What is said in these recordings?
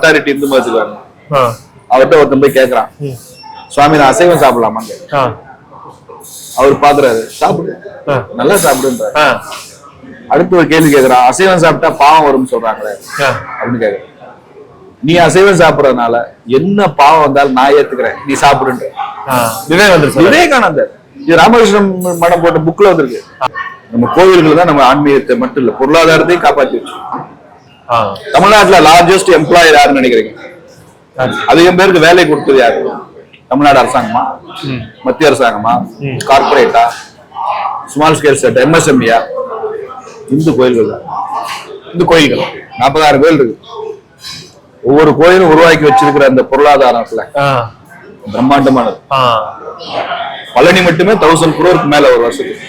Authority Hindu மதத்துக்கு வரணும். அவர்கிட்ட ஒருத்தன் போய் கேக்குறான். சுவாமி நான் அசைவம் சாப்பிடலாமான்னு. அவர் பாக்குறாரு சாப்பிடு. நல்லா சாப்பிடுன்றாரு ஆ. அடுத்து ஒரு கேள்வி கேக்குறான் அசைவம் சாப்பிட்டா பாவம் வரும்னு சொல்றாங்களே. அப்படின்னு கேக்குறான் நீ அசைவம் சாப்பிடறதுனால என்ன பாவம் வந்தாலும் நான் ஏத்துக்கிறேன் நீ சாப்பிடுன்ற. விவேகானந்தர். விவேகானந்தர் இது ராமகிருஷ்ணன் மடம் போட்ட புக்ல வந்திருக்கு நம்ம கோவில்கள் தான் நம்ம ஆன்மீகத்தை மட்டும் இல்ல பொருளாதாரத்தையும் காப்பாத்தி வச்சு. தமிழ்நாட்டுல லார்ஜஸ்ட் எம்ப்ளாயர் யாருன்னு நினைக்கிறீங்க. அதிகம் பேருக்கு வேலை கொடுத்தது யாரு தமிழ்நாடு அரசாங்கமா. மத்திய அரசாங்கமா. கார்பரேட்டா ஸ்மால் ஸ்கேல் செட் எம்எஸ்எம்இயா இந்து கோயில்கள் இந்த கோயில்கள் நாற்பதாயிரம் கோயில் இருக்கு ஒவ்வொரு கோயிலும் உருவாக்கி வச்சிருக்கிற அந்த பொருளாதாரத்துல. பிரம்மாண்டமானது. பழனி மட்டுமே தௌசண்ட் குரோருக்கு மேல ஒரு வருஷத்துக்கு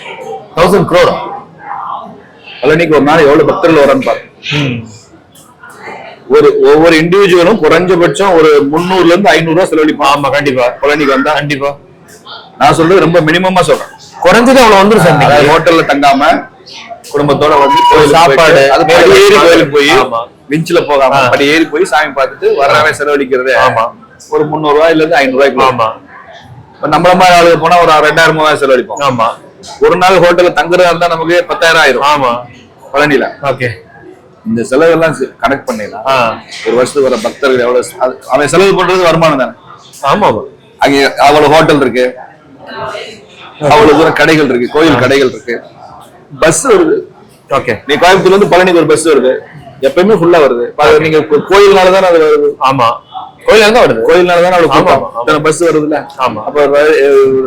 தௌசண்ட் crore. பழனிக்கு ஒரு நாள் எவ்வளவு பக்தர்கள் வரன்னு ம். ஒரு ஒவ்வொரு இண்டிவிஜுவலும் குறைஞ்சபட்சம் ஒரு முந்நூறுல இருந்து ஐநூறு ரூபாய் செலவழிப்பான் ஆமா கண்டிப்பா. பழனிக்கு வந்தா கண்டிப்பா. நான் சொல்றது ரொம்ப மினிமமா சொல்றேன். குறைஞ்சது அவ்வளவு வந்துரும் சார். ஹோட்டல்ல தங்காம குடும்பத்தோட வந்து சாப்பாடு, அது ஏறி கோயிலுக்கு போய். விஞ்சில போகாம ஆ. படி ஏறி போய் சாமி பார்த்துட்டு வர்றவன் செலவழிக்கிறது ஆமா. ஒரு முந்நூறு ரூபாயில இருந்து ஐநூறு ரூபாய்க்கு ஆமா. இப்ப நம்மள மாதிரி ஆளுங்க போனா ஒரு ரெண்டாயிரம் மூவாயிரம் செலவழிப்போம். ஆமா. ஒரு நாள் ஹோட்டல்ல தங்குறதா இருந்தா நமக்கு பத்தாயிரம் ஆயிரும். ஆமா. பழனில ஓகே. இந்த செலவெல்லாம் கனெக்ட் பண்ணிடலாம் ஒரு வருஷத்துக்கு வர பக்தர்கள் எவ்வளவு அவன் செலவு பண்றது வருமானம் தானே? ஆமா அங்க அவ்வளவு ஹோட்டல் இருக்கு. அவ்வளவு தூரம் கடைகள் இருக்கு கோயில் கடைகள் இருக்கு. பஸ் வருது. ஓகே நீ கோயம்புத்தூர்ல இருந்து பழனிக்கு ஒரு பஸ் வருது. எப்பயுமே ஃபுல்லா வருது. நீங்க கோயில்னால தானே அது வருது. ஆமா. கோயில இருந்தா வருது. கோயில்னால தானே அவ்வளவு ஆமா, கூட்டம் பஸ் வருதுல்ல? ஆமா. அப்ப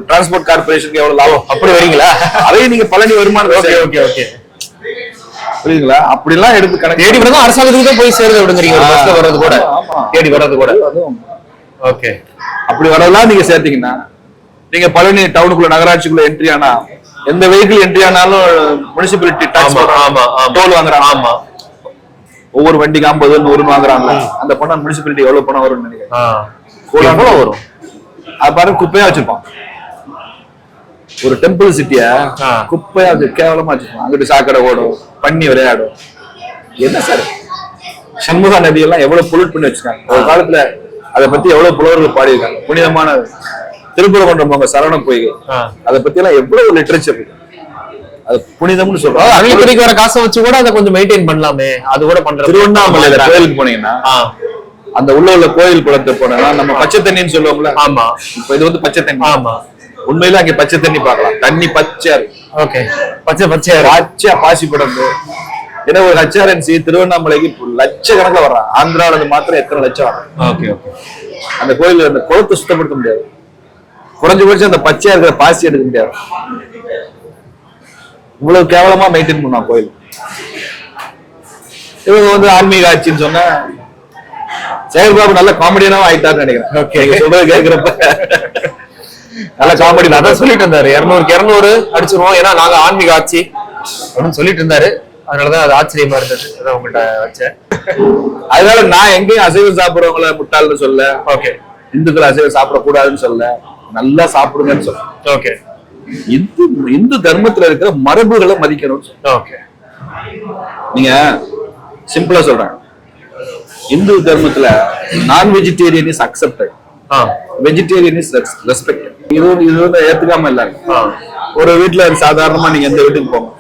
டிரான்ஸ்போர்ட் கார்பரேஷனுக்கு எவ்வளவு லாபம்? அப்படி வரீங்களா? அதையும் நீங்க பழனி வருமானம் ஓகே ஓகே ஓகே புரியுதுங்களா? அப்படிலாம் எடுத்து கணக்கு தேடி வரதும் அரசாங்கத்துக்கு தான் போய் சேருது விடுங்கிறீங்க ஒரு பஸ்ல வர்றது கூட. தேடி வர்றது கூட. ஓகே அப்படி வரதெல்லாம் நீங்க சேர்த்தீங்கன்னா நீங்க பழனி டவுனுக்குள்ள நகராட்சிக்குள்ள என்ட்ரி ஆனா எந்த வெஹிக்கிள் என்ட்ரி ஆனாலும் முனிசிபாலிட்டி டாக்ஸ் டோல் வாங்குறாங்க. ஆமா. ஒவ்வொரு வண்டிக்கு ஐம்பது நூறுன்னு வாங்குறாங்க. அந்த பணம் முனிசிபாலிட்டி எவ்வளவு பணம் வரும்னு நினைக்கிறேன் ஆ. எவ்வளவு வரும்? அது பாருங்க குப்பையா வச்சிருப்பான். ஒரு டெம்பிள் சிட்டிய. குப்பையா கேவலமா வச்சிருப்பான் அங்கிட்டு சாக்கடை ஓடும் பண்ணி விளையாடும். என்ன சார்? சண்முகா நதி எல்லாம் எவ்வளவு பொல்யூட் பண்ணி வச்சிருக்காங்க. ஒரு காலத்துல அதை பத்தி எவ்வளவு புலவர்கள் பாடியிருக்காங்க. புனிதமான திருப்பரங்குன்றம் சரவண பொய்கை. ஆ. அதை பத்தி எல்லாம் எவ்வளவு லிட்டரேச்சர் இருக்கு. அது புனிதம்னு அதாவது சொல்றாங்க அவித்துறைக்கு வர காசை வச்சு கூட அதை கொஞ்சம் மெயின்டைன் பண்ணலாமே. அது கூட பண்றது திருவண்ணாமலையில கோயிலுக்கு போனீங்கன்னா அந்த உள்ள உள்ள கோயில் குளத்தை போனா நம்ம பச்சை தண்ணின்னு சொல்லுவோம்ல. ஆமா. இப்ப இது வந்து பச்சை தண்ணி. ஆமா. உண்மையில அங்க பச்சை தண்ணி பார்க்கலாம். தண்ணி பச்சையா இருக்கு ஓகே. பச்சை பச்சையா. பச்சையா பாசி படந்து ஏன்னா ஒரு ஹெச்ஆர்என்சி திருவண்ணாமலைக்கு லட்சக்கணக்கில் வர்றான். ஆந்திராவில மாத்திரம் எத்தனை லட்சம் வரும் ஓகே ஓகே. அந்த கோயில் அந்த குளத்தை சுத்தப்படுத்த முடியாது. குறைஞ்சபட்சம் அந்த பச்சையா இருக்கிற பாசி எடுக்க முடியாது. இவ்வளவு கேவலமா மெயின்டைன் பண்ணுவான் கோயில். இவங்க வந்து ஆன்மீக ஆட்சின்னு சொன்னா சேகர்பாபு நல்ல காமெடியனாவும் ஆயிட்டாருன்னு நினைக்கிறேன். நீங்க சொல்றது கேட்கிறப்ப. நல்ல காமெடி அதான் சொல்லிட்டு இருந்தாரு. இருநூறுக்கு இருநூறு அடிச்சிருவோம். ஏன்னா நாங்க ஆன்மீக ஆட்சி அப்படின்னு சொல்லிட்டு இருந்தாரு. அதனாலதான் அது ஆச்சரியமா இருந்தது. அதான் உங்கள்கிட்ட வச்சேன். அதனால நான் எங்கேயும் அசைவம் சாப்பிடுறவங்கள முட்டாள்னு சொல்ல ஓகே இந்துக்கள் அசைவம் சாப்பிடக்கூடாதுன்னு சொல்ல நல்லா சாப்பிடுங்கன்னு சொல்ல. ஓகே இந்து இந்து தர்மத்துல இருக்கிற மரபுகளை மதிக்கணும்னு சொல்ல. ஓகே நீங்க சிம்பிளா சொல்றேன். இந்து தர்மத்துல நான் vegetarian is accepted vegetarian is respect இது இது வந்து ஏத்துக்காம இல்ல ஆ. ஒரு வீட்டுல சாதாரணமா நீங்க எந்த வீட்டுக்கு போங்க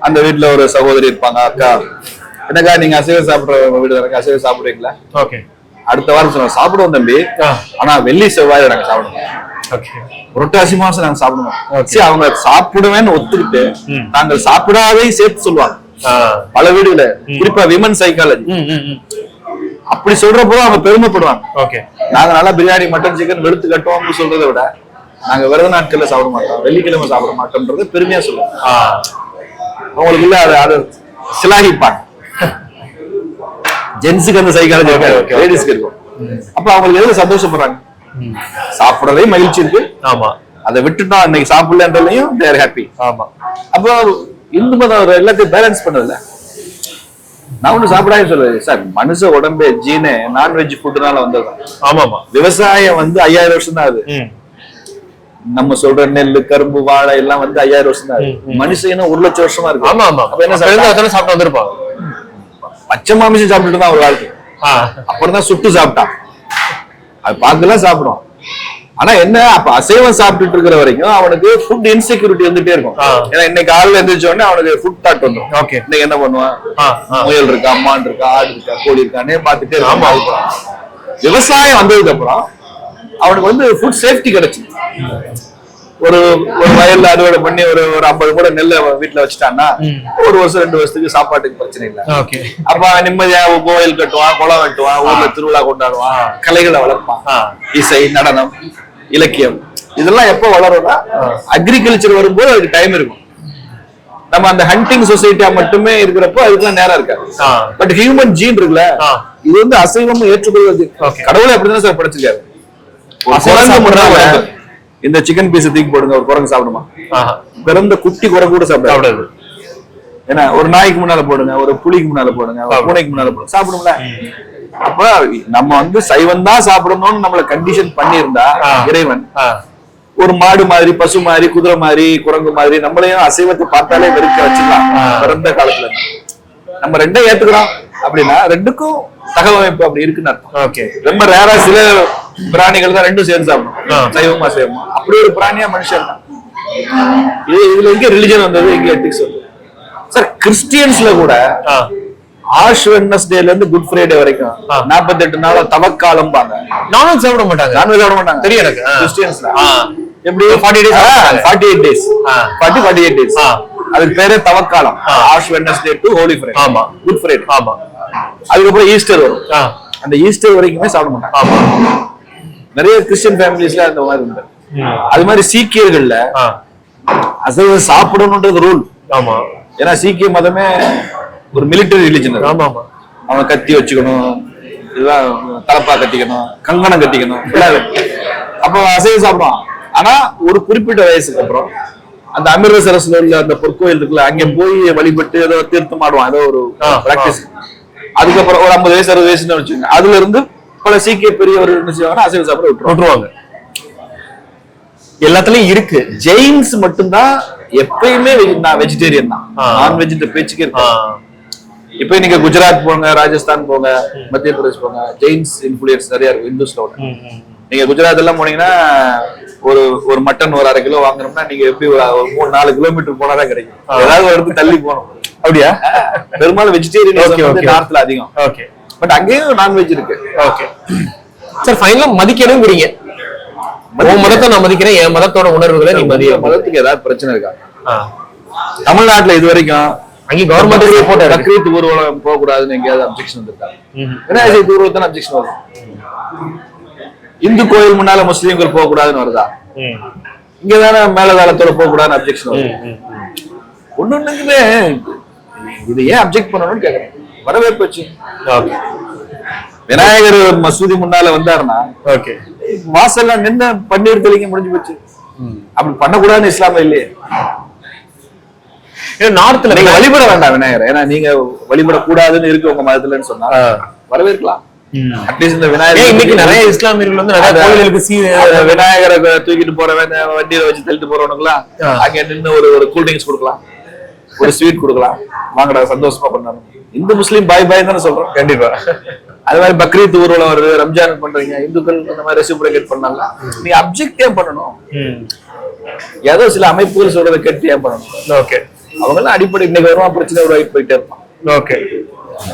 அந்த வீட்டுல ஒரு சகோதரி இருப்பாங்க அக்கா. என்னக்கா நீங்க அசைவம் சாப்பிடுற வீடு எனக்கு அசைவம் சாப்பிடுறீங்களா? ஓகே. அடுத்த வாரம் சொல்லுவோம் சாப்பிடுவோம் தம்பி. ஆனா வெள்ளி செவ்வாய் நாங்க சாப்பிடுவோம். புரட்டாசி மாசம் நாங்க சாப்பிடுவோம். சரி அவங்க சாப்பிடுவேன்னு ஒத்துக்கிட்டு. நாங்கள் சாப்பிடாதே சேர்த்து சொல்லுவாங்க. பல வீடுகள. குறிப்பா விமன் சைக்காலஜி அப்படி சொல்றப்போ அவங்க பெருமைப்படுவாங்க. ஓகே. நாங்க நல்லா பிரியாணி மட்டன் சிக்கன் வெளுத்து கட்டுவோம்னு சொல்றதை விட நாங்க விரத நாட்கள்ல சாப்பிட மாட்டோம். வெள்ளிக்கிழமை சாப்பிட மாட்டோம்ன்றது பெருமையா சொல்லுவாங்க ஆ. அவங்களுக்குள்ள அதை அதை சிலாகிப்பாங்க ஜென்ஸுக்கு அந்த சைக்காலஜி okay. லேடிஸ்க்கு இருக்கும். அப்ப அவங்களுக்கு எதுல சந்தோஷப்படுறாங்க. சாப்பிடறதே மகிழ்ச்சி இருக்கு. ஆமா. அதை விட்டுட்டோம் இன்னைக்கு சாப்பிடலன்றதையும் தேர் ஹாப்பி ஆமா. அப்போ இந்து மதம் எல்லாத்தையும் பேலன்ஸ் பண்ணதுல? நான் ஒண்ணு சாப்பிடாத சொல்லுது சார் மனுஷ உடம்பே ஜீனே நான்வெஜ் ஃபுட்னால வந்ததுதான். ஆமாமா. விவசாயம் வந்து ஐயாயிரம் வருஷம் தான் அது நம்ம சொல்ற நெல்லு கரும்பு வாழை எல்லாம் வந்து ஐயாயிரம் வருஷம் தான். மனுஷன் ஒரு லட்சம் வருஷமா இருக்கு. ஆமா ஆமா. அப்ப என்ன சாப்பிட்டா? சாப்பிட்டு வந்திருப்பாங்க பச்சை மாமிசம் சாப்பிட்டுட்டு தான் ஒரு வாழ்க்கை. அப்புறம் தான் சுட்டு சாப்பிட்டான். அது பார்க்கலாம் சாப்பிடும் ஆனா என்ன அப்ப அசைவம் சாப்பிட்டுட்டு இருக்கிற வரைக்கும் அவனுக்கு ஃபுட் இன்செக்யூரிட்டி வந்துட்டே இருக்கும். ஏன்னா இன்னைக்கு காலையில எந்திரிச்ச உடனே அவனுக்கு ஃபுட் தாட் வந்துடும் Okay. இன்னைக்கு என்ன பண்ணுவான். முயல் இருக்கா அம்மான் இருக்கா ஆடு இருக்கா கோழி இருக்கானே பார்த்துட்டே ஆமா. விவசாயம் வந்ததுக்கு அப்புறம் அவனுக்கு வந்து ஃபுட் சேஃப்டி கிடைச்சு ஒரு ஒரு வயல்ல அறுவடை பண்ணி ஒரு ஒரு ஐம்பது கூட நெல்லை வீட்டுல வச்சுட்டான்னா ஒரு வருஷம் ரெண்டு வருஷத்துக்கு சாப்பாட்டுக்கு பிரச்சனை இல்லை. அப்ப நிம்மதியா கோயில் கட்டுவான் குளம் வெட்டுவான் ஊர்ல திருவிழா கொண்டாடுவான் கலைகளை வளர்ப்பான். இசை நடனம் இலக்கியம் இதெல்லாம் எப்ப வளரும்னா அக்ரிகல்ச்சர் வரும்போது அதுக்கு டைம் இருக்கும். நம்ம அந்த ஹண்டிங் சொசைட்டியா மட்டுமே இருக்கிறப்போ அதுக்கெல்லாம் நேரம் இருக்காது. பட் ஹியூமன் ஜீன் இருக்குல்ல. இது வந்து அசைவம் ஏற்றுக்கொள்வது. கடவுளை அப்படிதான் சார் படைச்சிருக்காரு. இந்த சிக்கன் பீஸ் தூக்கி போடுங்க ஒரு குரங்கு சாப்பிடுமா. பிறந்த குட்டி குரங்கு கூட சாப்பிடாது ஏன்னா ஒரு நாய்க்கு முன்னால போடுங்க ஒரு புலிக்கு முன்னால போடுங்க. பூனைக்கு முன்னால போடுங்க சாப்பிடும்ல அப்ப நம்ம வந்து சைவம் தான் சாப்பிடணும்னு நம்மள கண்டிஷன் பண்ணியிருந்தா. இறைவன். ஒரு மாடு மாதிரி பசு மாதிரி குதிரை மாதிரி குரங்கு மாதிரி நம்மளையும் அசைவத்தை பார்த்தாலே வெறுக்க வச்சுக்கலாம். பிறந்த காலத்துல நம்ம ரெண்டையும் ஏத்துக்கிறோம் அப்படின்னா ரெண்டுக்கும் தகவமைப்பு அப்படி இருக்குன்னு அர்த்தம் ஓகே ரொம்ப ரேரா சில பிராணிகள் தான் ரெண்டும் சேர்ந்து. சாப்பிடும் சைவமா செய்வோமா அப்படி ஒரு பிராணியா மனுஷன் தான் இது இதுல எங்க ரிலிஜன் வந்தது எங்க எத்திக்ஸ் வந்தது சார் கிறிஸ்டியன்ஸ்ல கூட. ஆஷ் வெட்னஸ்டேல இருந்து குட் ஃப்ரைடே வரைக்கும் ஆ. 48 நாளா தவக்காலம் பாங்க நானும் சாப்பிட மாட்டாங்க நான்வெஜ் சாப்பிட மாட்டாங்க தெரியும் எனக்கு. கிறிஸ்டியன்ஸ்ல. எப்படி 48 days சாப்பிடுறாங்க. Forty eight days. Forty forty eight days. அதுக்கு பேரே தவக்காலம். Ash Wednesday to Holy Friday ஆமா. குட் ஃப்ரைடே ஆமா அதுக்கப்புறம் ஈஸ்டர் வரும். அந்த ஈஸ்டர் வரைக்குமே சாப்பிட மாட்டாங்க ஆமா நிறைய கிறிஸ்டியன் ஃபேமிலிஸ்ல அந்த மாதிரி உண்டு. அது மாதிரி சீக்கியர்கள்ல ஆ. அசைவம் சாப்பிடணுன்றது ரூல் ஆமா. ஏன்னா சீக்கிய மதமே ஒரு மிலிட்டரி ரிலிஜன் ஆமா ஆமா. அவன் கத்தி வச்சுக்கணும் இதெல்லாம் தலப்பா கட்டிக்கணும் கங்கணம் கட்டிக்கணும். அப்போ அசைவம் சாப்பிடுவான். ஆனா ஒரு குறிப்பிட்ட வயசுக்கு அப்புறம் அந்த அமிர்தசரஸ்ல உள்ள அந்த பொற்கோயில் இருக்குல்ல அங்க போய் வழிபட்டு ஏதோ தீர்த்தம் ஆடுவான் ஏதோ ஒரு பிராக்டிஸ் அதுக்கப்புறம் ஒரு ஐம்பது வயசு அறுபது வயசுன்னு வச்சுக்கோங்க. அதுல இருந்து பல சீக்கிய பெரியவர் என்ன அசைவம் சாப்பிட விட்டுருவாங்க. எல்லாத்துலயும் இருக்கு. ஜெயின்ஸ் மட்டும்தான் எப்பயுமே நான் வெஜிடேரியன் தான். நான் வெஜிட பேச்சுக்கே ஆ. இருக்கு இப்போ நீங்க குஜராத் போங்க ராஜஸ்தான் போங்க மத்திய பிரதேஷ் போங்க ஜெயின்ஸ் இன்ஃபுளுயன்ஸ் நிறைய இருக்கு இந்துஸ்ல. நீங்க குஜராத் எல்லாம் போனீங்கன்னா ஒரு ஒரு மட்டன் ஒரு அரை கிலோ வாங்குறோம்னா நீங்க எப்படி ஒரு மூணு நாலு கிலோமீட்டர் போனாதான் கிடைக்கும். ஏதாவது ஒரு இடத்துக்கு தள்ளி போகணும். அப்படியா? பெரும்பாலும் வெஜிடேரியன் நார்த்ல அதிகம். ஓகே பட் அங்கேயும் நான்வெஜ் இருக்கு. ஓகே சார் ஃபைனலா மதிக்கணுங்கிறீங்க. உன் மதத்தை நான் மதிக்கிறேன். என் மதத்தோட உணர்வுகளை நீ மதிய. மதத்துக்கு ஏதாவது பிரச்சனை இருக்கா. தமிழ்நாட்டுல இது வரைக்கும் அங்கே கவர்மெண்ட் போட்டோ பக்ரீத் ஊர்வலம் போக கூடாதுன்னு எங்கேயாவது அப்செக்ஷன் வந்திருக்காங்க. விநாயகர் ஊர்வலத்தான அப்செக்ஷன் வரும். இந்து கோயில் முன்னால முஸ்லீம்கள் போக கூடாதுன்னு வருதா? ம். இங்க தானே மேலதாளத்தோட போக கூடாதுன்னு அப்செக்ஷன் வரும். ஒண்ணு ஒண்ணுக்குமே இது ஏன் அப்செக்ட் பண்ணணும்னு கேக்குறேன். வரவேற்பு வச்சு ஓகே. விநாயகர் மசூதி முன்னால வந்தாருன்னா ஓகே. வாசல்ல நின்று பன்னீர் தெளிக்க முடிஞ்சு போச்சு. அப்படி பண்ணக்கூடாதுன்னு இஸ்லாம இல்லையே. நார்த்ல நீங்க வழிபட வேண்டாம் விநாயகர். ஏன்னா நீங்க வழிபடக்கூடாதுன்னு இருக்கு உங்க மதத்துலன்னு சொன்னா. வரவேற்கலாம். அட்லீஸ்ட் இந்த விநாயகர் இன்னைக்கு நிறைய இஸ்லாமியர்கள் வந்து நிறைய கோயில்களுக்கு விநாயகரை தூக்கிட்டு போறவன் வண்டியில வச்சு தள்ளிட்டு போறவனுக்குலாம். அங்க நின்னு ஒரு ஒரு கூல் ட்ரிங்க்ஸ் கொடுக்கலாம். ஒரு ஸ்வீட் கொடுக்கலாம். வாங்கடா சந்தோஷமா பண்ணணும் இந்து முஸ்லீம் பாய் பாய் தானே சொல்றோம். கண்டிப்பா. அது மாதிரி பக்ரீத் ஊர்வலம் வருது ரம்ஜான் பண்றீங்க இந்துக்கள் அந்த மாதிரி ரெசிப்ரேட் பண்ணலாம் நீங்க அப்ஜெக்ட் ஏன் பண்ணணும். ஏதோ சில அமைப்புகள் சொல்றதை கேட்டு ஏன் பண்ணணும்? ஓகே. அவங்க எல்லாம் அடிப்படை இன்னைக்கு வருவான் பிரச்சனை உருவாக்கி போயிட்டே இருப்பான். ஓகே.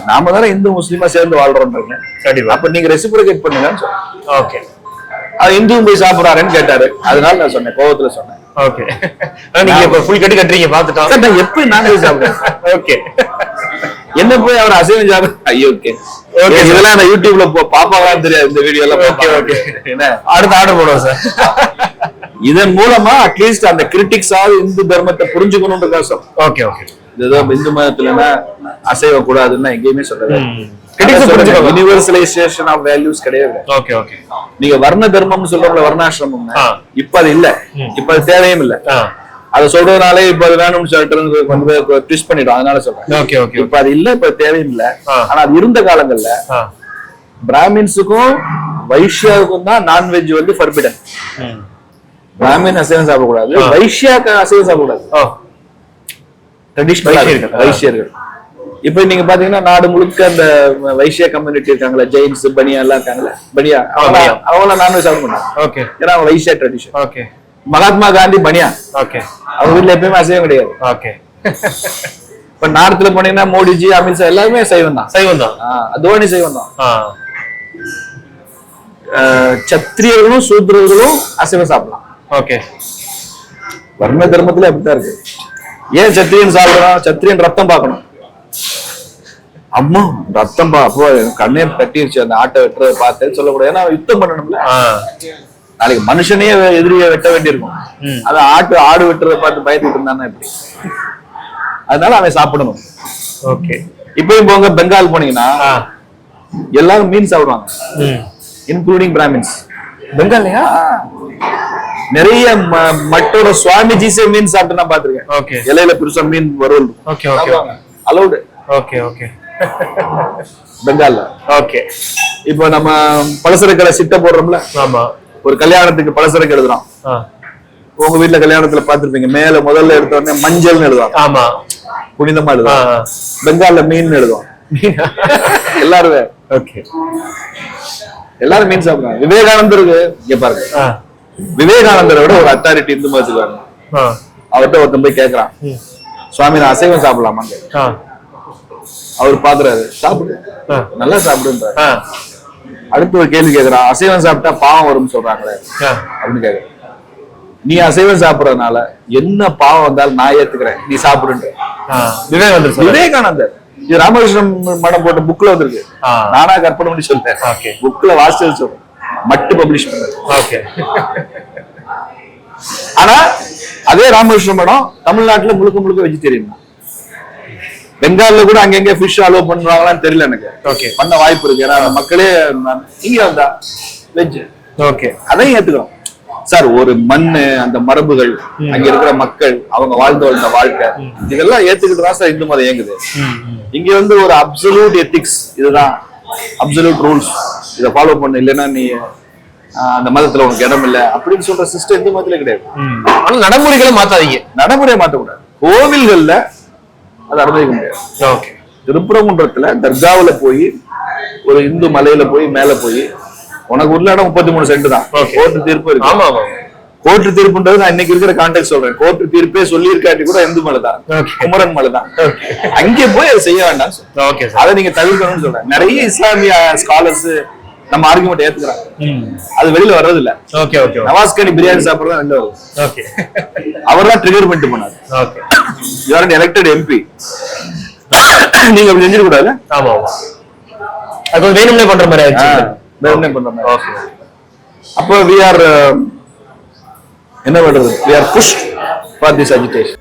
நாம தானே இந்து முஸ்லீமா சேர்ந்து வாழ்றோம்ன்றீங்க கண்டிப்பா. அப்ப நீங்க ரெசிப்ரேட் பண்ணுங்கன்னு சொன்னேன். ஓகே. அது இந்துவும் போய் சாப்பிடுறாருன்னு கேட்டாரு. அதனால நான் சொன்னேன் கோவத்துல சொன்னேன். ஓகே. நீங்க இப்ப ஃபுல் கட்டு கட்டுறீங்க பாத்துட்டோம் சார், நான் எப்படி நான்வெஜ் சாப்பிடுறேன் ஓகே. என்ன போய் அவர் அசைவம் சாப்பிட ஐயோ ஓகே sir. இதெல்லாம் நான் யூடியூப்ல பாப்பாங்களான்னு தெரியாது. இந்த வீடியோ எல்லாம் okay. என்ன? அடுத்த ஆர்டர் போடுவோம் சார் இதன் மூலமா அட்லீஸ்ட் அந்த கிரிட்டிக்ஸாவது இந்து தர்மத்தை புரிஞ்சுக்கணும்ன்றதா சொல் ஓகே ஓகே ஏதோ இந்து மதத்துலன்னா அசைவ கூடாதுன்னு எங்கேயுமே சொல்லல. யூனிவர்சலைசேஷன் ஆஃப் வேல்யூஸ் கிடையாது. ஓகே ஓகே நீங்க வர்ண தர்மம்னு சொல்றோம்ல வர்ணாசிரமம். இப்ப அது இல்ல. இப்ப அது தேவையும் இல்ல. அதை சொல்றதுனாலே இப்ப அது வேணும்னு சொல்லிட்டு வந்து ட்விஸ்ட் பண்ணிடும். அதனால சொல்றேன். ஓகே ஓகே இப்ப அது இல்ல இப்ப ஆ. ஆனா அது இருந்த காலங்கள்ல பிராமின்ஸுக்கும் வைஷ்யாவுக்கும் தான் நான்வெஜ் வந்து ஃபர்பிடன். பிராமின் அசைவம் சாப்பிடக்கூடாது. வைஷ்யாக்கு அசைவம் சாப்பிடக்கூடாது. ட்ரெடிஷனல் வைஷ்யர்கள். இப்ப நீங்க பாத்தீங்கன்னா நாடு முழுக்க அந்த வைசிய கம்யூனிட்டி இருக்காங்களே ஜெயின்ஸ் பனியா எல்லாம் இருக்காங்களே பனியா. அவங்க பனியா. அவங்க நான்வெஜ் சாப்பிட மாட்டாங்க. ஏன்னா அவங்க Vaishya tradition okay Mahatma Gandhi Bania. Okay அவங்க வீட்டுல எப்பயுமே அசைவம் கிடையாது. ஓகே. இப்ப நார்த்ல போனீங்கன்னா மோடிஜி அமித்ஷா எல்லாருமே சைவம் தான் சைவம் தான் தோனி சைவம் தான் சத்திரியர்களும் சூத்திரர்களும் அசைவம் சாப்பிடலாம். ஓகே. வர்ண தர்மத்துல அப்படித்தான் இருக்கு. ஏன் சத்திரியன் சாப்பிடணும் சத்திரியன் ரத்தம் பார்க்கணும். அம்மா ரத்தம் பா அப்போ கண்ணே தட்டிருச்சு அந்த ஆட்டை வெட்டுறத பார்த்தேன்னு சொல்லக்கூடாது. ஏன்னா யுத்தம் பண்ணணும்ல. நாளைக்கு மனுஷனே எதிரியை வெட்ட வேண்டியிருக்கும். அது ஆட்டு ஆடு வெட்டுறத பார்த்து பயந்துட்டு இருந்தானா எப்படி? அதனால அவன் சாப்பிடணும். ஓகே. இப்பயும் போங்க பெங்கால் போனீங்கன்னா எல்லாரும் மீன் சாப்பிடுவாங்க. Including Brahmins. பெங்காலியா நிறைய மட்டோட சுவாமிஜிஸே மீன் சாப்பிட்டு நான் பார்த்திருக்கேன். ஓகே. இலையில பெருசா மீன் வறுவல் okay okay allowed okay okay. பெங்கால்ல. Okay. இப்போ நம்ம பலசரக்கு கடை சிட்டை போடுறோம்ல? ஆமா. ஒரு கல்யாணத்துக்கு பலசரக்கு எழுதுறோம் ஆ. உங்க வீட்ல கல்யாணத்துல பார்த்திருப்பீங்க. மேல முதல்ல எடுத்த உடனே மஞ்சள்னு எழுதுவாங்க. ஆமா. புனிதமா எழுதுவாங்க. பெங்கால்ல மீன் எழுதுவோம் எல்லாருமே. ஓகே. எல்லாரும் மீன் சாப்பிடுறாங்க விவேகானந்தருக்கு இங்க பாருங்க. விவேகானந்தரை விட ஒரு அத்தாரிட்டி இந்து மதத்துக்கு அவர்கிட்ட ஒருத்தன் போய் கேக்குறான். சுவாமி நான் அசைவம். ஆ. அவர் பாக்குறாரு. சாப்பிடு. நல்லா சாப்பிடுன்றாரு. அடுத்து ஒரு கேள்வி கேக்குறான் அசைவம் சாப்பிட்டா பாவம் வரும்னு சொல்றாங்களே. அப்படின்னு கேக்குறேன் நீ அசைவம் சாப்பிடறதுனால என்ன பாவம் வந்தாலும் நான் ஏத்துக்கிறேன். நீ சாப்பிடுன்ற. விவேகானந்தர் விவேகானந்தர். இது ராமகிருஷ்ணன் மடம் போட்ட புக்ல வந்திருக்கு. நானா கற்பனை பண்ணி சொல்றேன். ஓகே. புக்ல வாசிச்சு சொல்றேன் மட்டு பப்ளிஷ் பண்ணது ஓகே. ஆனா அதே ராமகிருஷ்ண மடம் தமிழ்நாட்டுல முழுக்க முழுக்க வெஜிடேரியன் பெங்கால்ல கூட அங்கங்க ஃபிஷ் அலோவ் பண்றாங்களான்னு தெரியல எனக்கு. ஓகே பண்ண வாய்ப்பு இருக்கு. ஏன்னா மக்களே நான் இங்க வந்தா வெஜ் ஓகே அதையும் ஏத்துக்கிறோம். சார் ஒரு மண்ணு அந்த மரபுகள் அங்க இருக்கிற மக்கள் அவங்க வாழ்ந்து வந்த வாழ்க்கை இதெல்லாம் ஏத்துக்கிட்டு தான் சார் இந்து மதம் இயங்குது. இங்க வந்து ஒரு அப்சல்யூட் எத்திக்ஸ் இதுதான். அப்சல்யூட் ரூல்ஸ் இதை ஃபாலோ பண்ணு. இல்லைன்னா நீ அந்த மதத்துல உனக்கு இடம் இல்லை அப்படின்னு சொல்ற சிஸ்டம் இந்து மதத்துல கிடையாது. ஆனா நடைமுறைகளை மாத்தாதீங்க. நடைமுறையை மாற்றக்கூடாது. கோவில்கள்ல அதை அனுமதிக்க முடியாது. ஓகே. திருப்பரங்குன்றத்துல தர்காவுல போய் ஒரு இந்து மலையில போய் மேல போய் உனக்கு உள்ள இடம் முப்பத்தி மூணு சென்ட் தான். கோர்ட்டு தீர்ப்பு இருக்கு. ஆமா ஆமா கோர்ட்டு தீர்ப்புன்றது நான் இன்னைக்கு இருக்கிற கான்டெக்ட் சொல்றேன். கோர்ட்டு தீர்ப்பே சொல்லி இருக்காட்டி கூட இந்து மலை தான். குமரன் மலை தான். அங்கே போய் அதை செய்ய வேண்டாம் அதை நீங்க தவிர்க்கணும்னு சொல்றேன். நிறைய இஸ்லாமிய ஸ்காலர்ஸ் நம்ம ஆர்குமெண்ட் ஏத்துக்கிறாங்க. அது வெளியில வர்றது இல்ல ஓகே ஓகே. நவாஸ் கனி பிரியாணி சாப்பிடுறது வெளில ஓகே. அவர் தான் ட்ரிகர் பண்ணிட்டு போனாரு. ஓகே. யூஆர் எலெக்டட் எம்பி நீங்க அப்படி செஞ்சிட கூடாது ஆமா ஆமா. அது வேணும்னே பண்ற மாதிரி ஆயிடுச்சு. வேணும்னே பண்ற மாதிரி. ஓகே அப்போ வி ஆர் என்ன பண்றது? We are push for this agitation